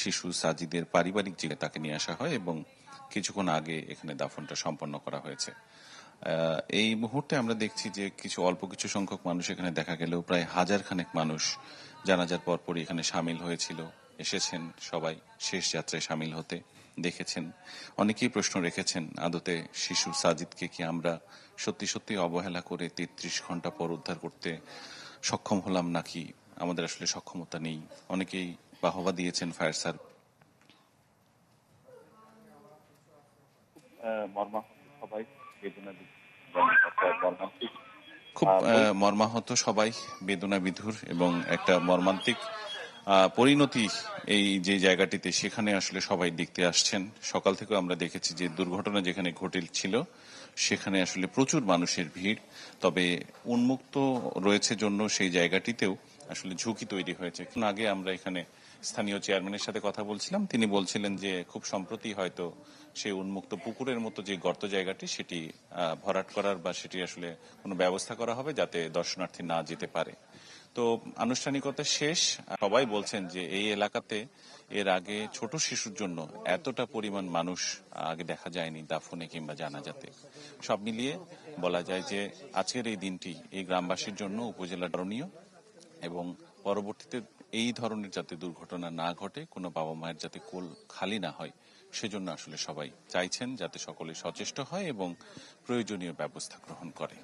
শিশু সাজিদের পারিবারিক জিলে তাকে নিয়ে আসা হয় এবং কিছুক্ষণ আগে এখানে দাফনটা সম্পন্ন করা হয়েছে। এই মুহূর্তে আমরা দেখছি যে কিছু অল্প কিছু সংখ্যক মানুষ এখানে দেখা গেলেও প্রায় হাজার খানেক মানুষ জানাজার পরপরই এখানে সামিল হয়েছিল, এসেছেন, সবাই শেষ যাত্রায় সামিল হতে দেখেছেন। অনেকেই প্রশ্ন রেখেছেন, আদতে শিশু সাজিদকে কি আমরা সত্যি সত্যি অবহেলা করে তেত্রিশ ঘণ্টা পর উদ্ধার করতে সক্ষম হলাম নাকি? আমাদের আসলে সক্ষমতা নেই। অনেকেই বাহবা দিয়েছেন ফায়ার সবাই মর্মান্তিক খুব মর্মাহত সবাই বেদনা বিধুর এবং একটা মর্মান্তিক আহ, পরিণতি এই যে জায়গাটিতে সেখানে আসলে সবাই দেখতে আসছেন। সকাল থেকে আমরা দেখেছি যে দুর্ঘটনা যেখানে ঘটেছিল সেখানে আসলে প্রচুর মানুষের ভিড়। তবে উন্মুক্ত রয়েছে জন্য সেই জায়গাটিতেও আসলে ঝুঁকি তৈরি হয়েছে। আগে আমরা এখানে স্থানীয় চেয়ারম্যানের সাথে কথা বলছিলাম। তিনি বলছিলেন যে, খুব সম্প্রতি হয়তো সেই উন্মুক্ত পুকুরের মতো যে গর্ত জায়গাটি, সেটি ভরাট করার বা সেটি আসলে কোনো ব্যবস্থা করা হবে যাতে দর্শনার্থী না যেতে পারে। তো আনুষ্ঠানিকতা শেষ। সবাই বলছেন যে, এই এলাকাতে এর আগে ছোট শিশুর জন্য এতটা পরিমাণ মানুষ আগে দেখা যায়নি, দাফনে কিংবা জানাজাতে। সব মিলিয়ে বলা যায় যে, আজকের এই দিনটি এই গ্রামবাসীর জন্য উপজেলা ধরনীয় এবং পরবর্তীতে এই ধরনের যাতে দুর্ঘটনা না ঘটে, কোনো বাবা মায়ের যাতে কোল খালি না হয়, সেজন্য আসলে সবাই চাইছেন যাতে সকলে সচেষ্ট হয় এবং প্রয়োজনীয় ব্যবস্থা গ্রহণ করে।